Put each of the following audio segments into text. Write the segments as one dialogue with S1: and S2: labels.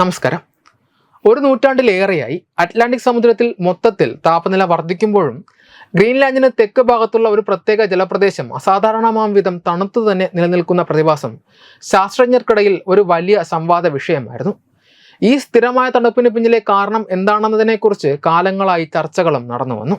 S1: നമസ്കാരം. ഒരു നൂറ്റാണ്ടിലേറെയായി അറ്റ്ലാന്റിക് സമുദ്രത്തിൽ മൊത്തത്തിൽ താപനില വർദ്ധിക്കുമ്പോഴും ഗ്രീൻലാൻഡിന് തെക്ക് ഭാഗത്തുള്ള ഒരു പ്രത്യേക ജലപ്രദേശം അസാധാരണമാം വിധം തണുത്തു തന്നെ നിലനിൽക്കുന്ന പ്രതിഭാസം ശാസ്ത്രജ്ഞർക്കിടയിൽ ഒരു വലിയ സംവാദ വിഷയമായിരുന്നു. ഈ സ്ഥിരമായ തണുപ്പിന് പിന്നിലെ കാരണം എന്താണെന്നതിനെക്കുറിച്ച് കാലങ്ങളായി ചർച്ചകളും നടന്നു വന്നു.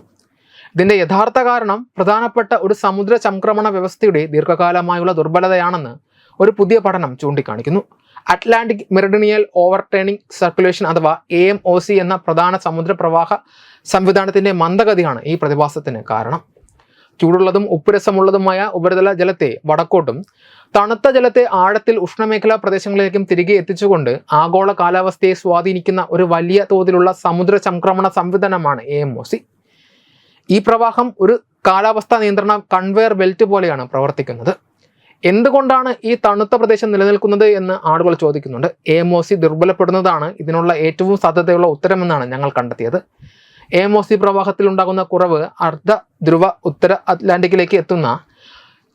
S1: ഇതിന്റെ യഥാർത്ഥ കാരണം പ്രധാനപ്പെട്ട ഒരു സമുദ്ര സംക്രമണ വ്യവസ്ഥയുടെ ദീർഘകാലമായുള്ള ദുർബലതയാണെന്ന് ഒരു പുതിയ പഠനം ചൂണ്ടിക്കാണിക്കുന്നു. Atlantic meridional overturning circulation അഥവാ എ എം ഒ സി എന്ന പ്രധാന സമുദ്ര പ്രവാഹ സംവിധാനത്തിന്റെ മന്ദഗതിയാണ് ഈ പ്രതിഭാസത്തിന് കാരണം. ചൂടുള്ളതും ഉപ്പുരസമുള്ളതുമായ ഉപരിതല ജലത്തെ വടക്കോട്ടും തണുത്ത ജലത്തെ ആഴത്തിൽ ഉഷ്ണമേഖലാ പ്രദേശങ്ങളിലേക്കും തിരികെ എത്തിച്ചുകൊണ്ട് ആഗോള കാലാവസ്ഥയെ സ്വാധീനിക്കുന്ന ഒരു വലിയ തോതിലുള്ള സമുദ്ര സംക്രമണ സംവിധാനമാണ് എ എം ഒ സി ഈ പ്രവാഹം ഒരു കാലാവസ്ഥാ നിയന്ത്രണ കൺവെയർ ബെൽറ്റ് പോലെയാണ് പ്രവർത്തിക്കുന്നത്. എന്തുകൊണ്ടാണ് ഈ തണുത്ത പ്രദേശം നിലനിൽക്കുന്നത് എന്ന് ആളുകൾ ചോദിക്കുന്നുണ്ട്. എമോസി ദുർബലപ്പെടുന്നതാണ് ഇതിനുള്ള ഏറ്റവും സാധ്യതയുള്ള ഉത്തരമെന്നാണ് ഞങ്ങൾ കണ്ടെത്തിയത്. എമോസി പ്രവാഹത്തിൽ ഉണ്ടാകുന്ന കുറവ് അർദ്ധ ധ്രുവ ഉത്തര അറ്റ്ലാന്റിക്കിലേക്ക് എത്തുന്ന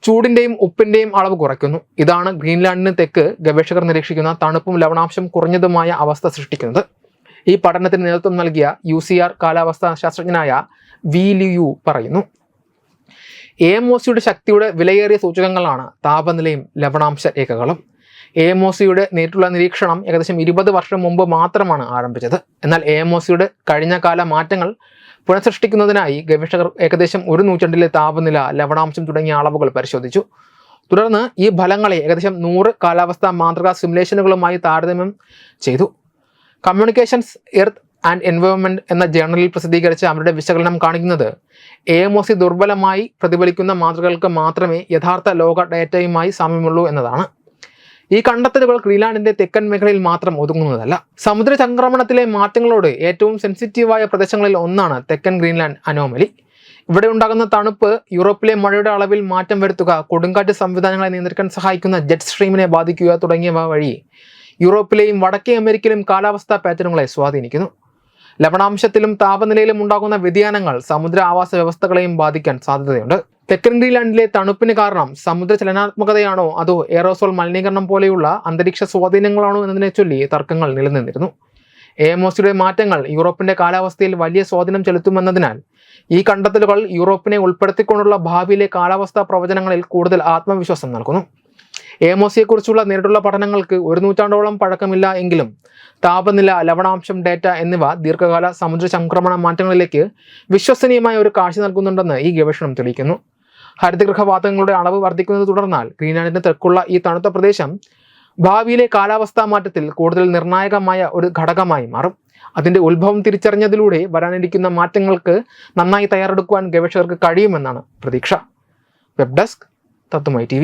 S1: ചൂടിന്റെയും ഉപ്പിന്റെയും അളവ് കുറയ്ക്കുന്നു. ഇതാണ് ഗ്രീൻലാൻഡിന് തെക്ക് ഗവേഷകർ നിരീക്ഷിക്കുന്ന തണുപ്പും ലവണാംശം കുറഞ്ഞതുമായ അവസ്ഥ സൃഷ്ടിക്കുന്നത്. ഈ പഠനത്തിന് നേതൃത്വം നൽകിയ യു സി ആർ കാലാവസ്ഥാ ശാസ്ത്രജ്ഞനായ വി ലിയു പറയുന്നു. എ ഒ സിയുടെ ശക്തിയുടെ വിലയേറിയ സൂചകങ്ങളാണ് താപനിലയും ലവണാംശ രേഖകളും. എ ഒ സിയുടെ നേരിട്ടുള്ള നിരീക്ഷണം ഏകദേശം ഇരുപത് വർഷം മുമ്പ് മാത്രമാണ് ആരംഭിച്ചത്. എന്നാൽ എം ഒ സിയുടെ കഴിഞ്ഞ കാല മാറ്റങ്ങൾ പുനഃസൃഷ്ടിക്കുന്നതിനായി ഗവേഷകർ ഏകദേശം ഒരു നൂറ്റാണ്ടിലെ താപനില ലവണാംശം തുടങ്ങിയ അളവുകൾ പരിശോധിച്ചു. തുടർന്ന് ഈ ഫലങ്ങളെ ഏകദേശം നൂറ് കാലാവസ്ഥാ മാതൃകാ സിമുലേഷനുകളുമായി താരതമ്യം ചെയ്തു. കമ്മ്യൂണിക്കേഷൻസ് എർത്ത് ആൻഡ് എൻവയോൺമെന്റ് എന്ന ജേണലിൽ പ്രസിദ്ധീകരിച്ച അവരുടെ വിശകലനം കാണിക്കുന്നത് എ എം ഒ സി ദുർബലമായി പ്രതിഫലിക്കുന്ന മാതൃകകൾക്ക് മാത്രമേ യഥാർത്ഥ ലോക ഡാറ്റയുമായി സാമ്യമുള്ളൂ എന്നതാണ്. ഈ കണ്ടെത്തലുകൾ ഗ്രീൻലാൻഡിന്റെ തെക്കൻ മേഖലയിൽ മാത്രം ഒതുങ്ങുന്നതല്ല. സമുദ്ര സംക്രമണത്തിലെ മാറ്റങ്ങളോട് ഏറ്റവും സെൻസിറ്റീവായ പ്രദേശങ്ങളിൽ ഒന്നാണ് തെക്കൻ ഗ്രീൻലാൻഡ് അനോമലി. ഇവിടെ ഉണ്ടാകുന്ന തണുപ്പ് യൂറോപ്പിലെ മഴയുടെ അളവിൽ മാറ്റം വരുത്തുക കൊടുങ്കാറ്റ് സംവിധാനങ്ങളെ നിയന്ത്രിക്കാൻ സഹായിക്കുന്ന ജെറ്റ് സ്ട്രീമിനെ ബാധിക്കുക തുടങ്ങിയവ വഴി യൂറോപ്പിലെയും വടക്കേ അമേരിക്കയിലും കാലാവസ്ഥാ പാറ്റേണുകളെ സ്വാധീനിക്കുന്നു. ലവണാംശത്തിലും താപനിലയിലും ഉണ്ടാകുന്ന വ്യതിയാനങ്ങൾ സമുദ്ര ആവാസ വ്യവസ്ഥകളെയും ബാധിക്കാൻ സാധ്യതയുണ്ട്. തെക്കൻ ഗ്രീൻലാൻഡിലെ തണുപ്പിന് കാരണം സമുദ്ര ചലനാത്മകതയാണോ അതോ എയറോസോൾ മലിനീകരണം പോലെയുള്ള അന്തരീക്ഷ സ്വാധീനങ്ങളാണോ എന്നതിനെ ചൊല്ലി തർക്കങ്ങൾ നിലനിന്നിരുന്നു. എമോസിയുടെ മാറ്റങ്ങൾ യൂറോപ്പിന്റെ കാലാവസ്ഥയിൽ വലിയ സ്വാധീനം ചെലുത്തുമെന്നതിനാൽ ഈ കണ്ടെത്തലുകൾ യൂറോപ്പിനെ ഉൾപ്പെടുത്തിക്കൊണ്ടുള്ള ഭാവിയിലെ കാലാവസ്ഥാ പ്രവചനങ്ങളിൽ കൂടുതൽ ആത്മവിശ്വാസം നൽകുന്നു. എമോസിയെക്കുറിച്ചുള്ള നേരിട്ടുള്ള പഠനങ്ങൾക്ക് ഒരു നൂറ്റാണ്ടോളം പഴക്കമില്ല എങ്കിലും താപനില ലവണാംശം ഡേറ്റ എന്നിവ ദീർഘകാല സമുദ്ര സംക്രമണ മാറ്റങ്ങളിലേക്ക് വിശ്വസനീയമായ ഒരു കാഴ്ച നൽകുന്നുണ്ടെന്ന് ഈ ഗവേഷണം തെളിയിക്കുന്നു. ഹരിതഗൃഹവാതകങ്ങളുടെ അളവ് വർദ്ധിക്കുന്നത് തുടർന്നാൽ ഗ്രീൻലാൻഡിന് തെക്കുള്ള ഈ തണുത്ത പ്രദേശം ഭാവിയിലെ കാലാവസ്ഥാ മാറ്റത്തിൽ കൂടുതൽ നിർണായകമായ ഒരു ഘടകമായി മാറും. അതിന്റെ ഉത്ഭവം തിരിച്ചറിഞ്ഞതിലൂടെ വരാനിരിക്കുന്ന മാറ്റങ്ങൾക്ക് നന്നായി തയ്യാറെടുക്കുവാൻ ഗവേഷകർക്ക് കഴിയുമെന്നാണ് പ്രതീക്ഷ. Web desk തത്തുമായി T